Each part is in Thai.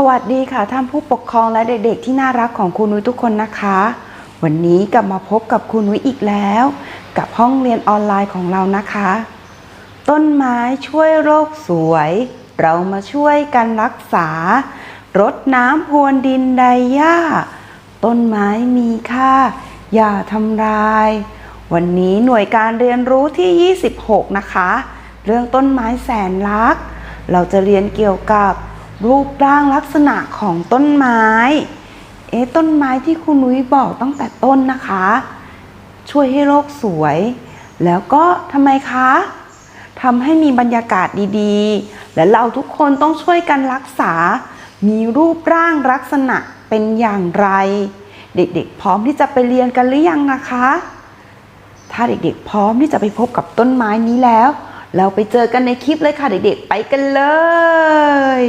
สวัสดีค่ะท่านผู้ปกครองและเด็กๆ ที่น่ารักของครูนุ้ยทุกคนนะคะ วันนี้กลับมาพบกับครูนุ้ยอีกแล้ว กับห้องเรียนออนไลน์ของเรานะคะ ต้นไม้ช่วยโรคสวย เรามาช่วยกันรักษารดน้ำพรวนดินไดหญ้า ต้นไม้มีค่า อย่าทำลาย วันนี้หน่วยการเรียนรู้ที่ 26 นะคะ เรื่องต้นไม้แสนรัก เราจะเรียนเกี่ยวกับ รูปร่างลักษณะของต้นไม้ เอ๊ะต้นไม้ที่คุณนุ้ยบอกตั้งแต่ต้นนะคะ ช่วยให้โลกสวย แล้วก็ทำไมคะทำให้มีบรรยากาศดีๆ และเราทุกคนต้องช่วยกันรักษา มีรูปร่างลักษณะเป็นอย่างไร เด็กๆ พร้อมที่จะไปเรียนกันหรือยังนะคะ ถ้าเด็กๆ พร้อมที่จะไปพบกับต้นไม้นี้แล้ว เราไปเจอกันในคลิปเลยค่ะเด็กๆ ไปกันเลย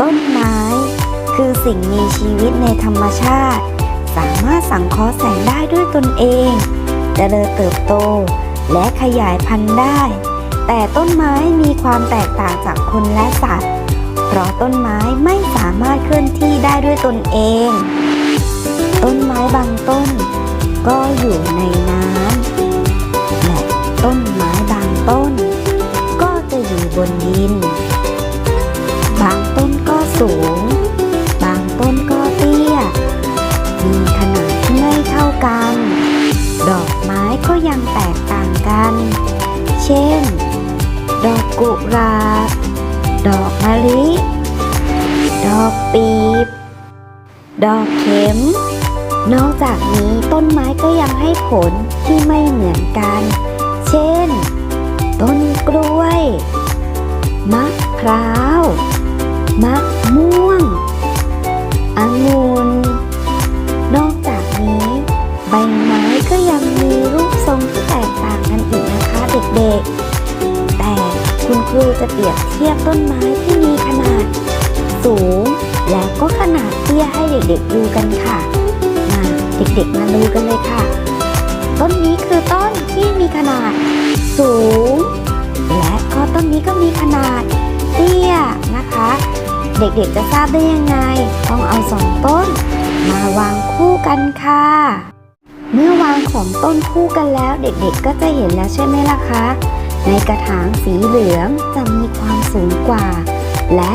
ต้นไม้ คือสิ่งมีชีวิตในธรรมชาติ สามารถสังเคราะห์แสงได้ด้วยตนเองเจริญเติบโตและขยายพันธุ์ได้ แต่ต้นไม้มีความแตกต่างจากคนและสัตว์ เพราะต้นไม้ไม่สามารถเคลื่อนที่ได้ด้วยตนเอง ต้นไม้บางต้น ก็อยู่ในน้ำ แตกต่างกัน เช่น ดอกกุหลาบ ดอกมะลิ ดอกปีบ ดอกเข็ม นอกจากนี้ต้นไม้ก็ยังให้ผลที่ไม่เหมือนกัน เปรียบเทียบต้นไม้ที่มีขนาด สูง แล้วก็ขนาดเตี้ยให้เด็กๆดูกันค่ะ มาเด็กๆมาดูกันเลยค่ะ ต้นนี้คือต้นที่มีขนาด สูง และก็ต้นนี้ก็มีขนาด เตี้ยนะคะ เด็กๆจะทราบได้ยังไง ต้องเอาสองต้น มาวางคู่กันค่ะ เมื่อวางของต้นคู่กันแล้วเด็กๆก็จะเห็นแล้วใช่ไหมล่ะคะ ในกระถางสีเหลืองจะมีความสูงกว่า และ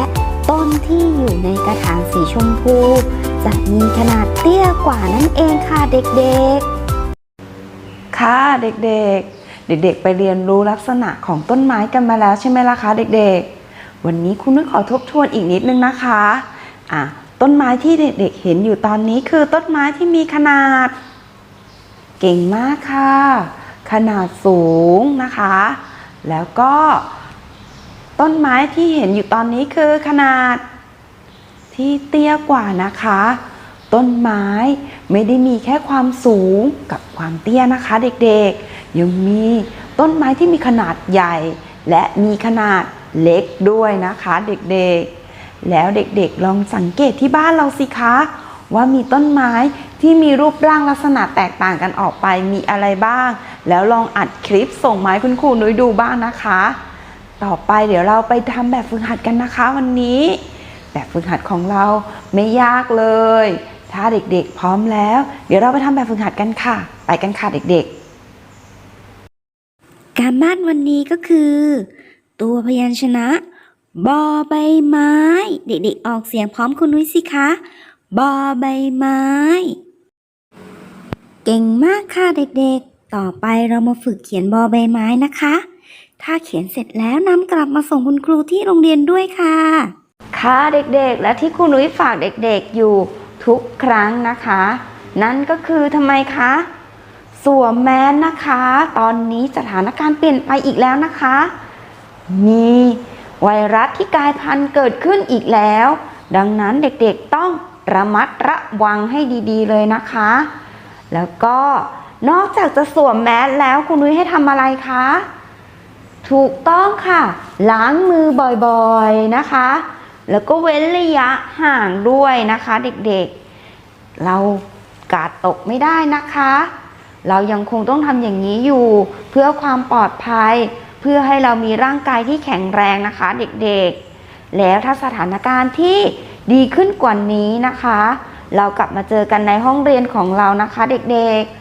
ต้นที่อยู่ในกระถางสีชมพู จะมีขนาดเตี้ยกว่านั่นเองค่ะเด็กๆ ค่ะเด็กๆ เด็กๆ ไปเรียนรู้ลักษณะของต้นไม้กันมาแล้วใช่ไหมล่ะคะเด็กๆ วันนี้คุณนุ้ยขอทบทวนอีกนิดนึงนะคะอะต้นไม้ที่เด็กๆ เห็นอยู่ตอนนี้คือต้นไม้ที่มีขนาด เก่งมากค่ะ ขนาดสูงนะคะ แล้วก็ต้นไม้ที่เห็นอยู่ตอนนี้คือขนาดที่เตี้ยกว่านะคะ ต้นไม้ไม่ได้มีแค่ความสูงกับความเตี้ยนะคะ เด็กๆ ยังมีต้นไม้ที่มีขนาดใหญ่ และมีขนาดเล็กด้วยนะคะ เด็กๆ แล้วเด็กๆ ลองสังเกตที่บ้านเราสิคะ ว่ามีต้นไม้ที่มีรูปร่างลักษณะแตกต่างกันออกไปมีอะไรบ้าง แล้วลองอัดคลิปส่งมาให้คุณครูนุ้ยดูบ้างนะคะ ต่อไปเดี๋ยวเราไปทำแบบฝึกหัดกันนะคะวันนี้ แบบฝึกหัดของเราไม่ยากเลย ถ้าเด็กๆ พร้อมแล้ว เดี๋ยวเราไปทำแบบฝึกหัดกันค่ะ ไปกันค่ะเด็กๆ การบ้านวันนี้ก็คือ ตัวพยัญชนะบอใบไม้ เด็กๆ ออกเสียงพร้อมคุณนุ้ยสิคะบอใบไม้ เก่งมากค่ะเด็กๆ ต่อไปเรามาฝึกเขียนบอใบไม้นะคะ ถ้าเขียนเสร็จแล้วนำกลับมาส่งคุณครูที่โรงเรียนด้วยค่ะ ค่ะเด็กๆ และที่ครูนุ้ยฝากเด็กๆอยู่ทุกครั้งนะคะ นั่นก็คือทำไมคะสวมแมสนะคะ ตอนนี้สถานการณ์เปลี่ยนไปอีกแล้วนะคะ มีไวรัสที่กลายพันธุ์เกิดขึ้นอีกแล้ว ดังนั้นเด็กๆต้องระมัดระวังให้ดีๆเลยนะคะ แล้วก็ นอกจากจะสวมแมสแล้วคุณนุ้ยให้ทำอะไรคะ ถูกต้องค่ะ ล้างมือบ่อยๆนะคะ แล้วก็เว้นระยะห่างด้วยนะคะเด็กๆ เรากาดตกไม่ได้นะคะ เรายังคงต้องทำอย่างนี้อยู่ เพื่อความปลอดภัย เพื่อให้เรามีร่างกายที่แข็งแรงนะคะเด็กๆ แล้วถ้าสถานการณ์ที่ดีขึ้นกว่านี้นะคะ เรากลับมาเจอกันในห้องเรียนของเรานะคะเด็กๆ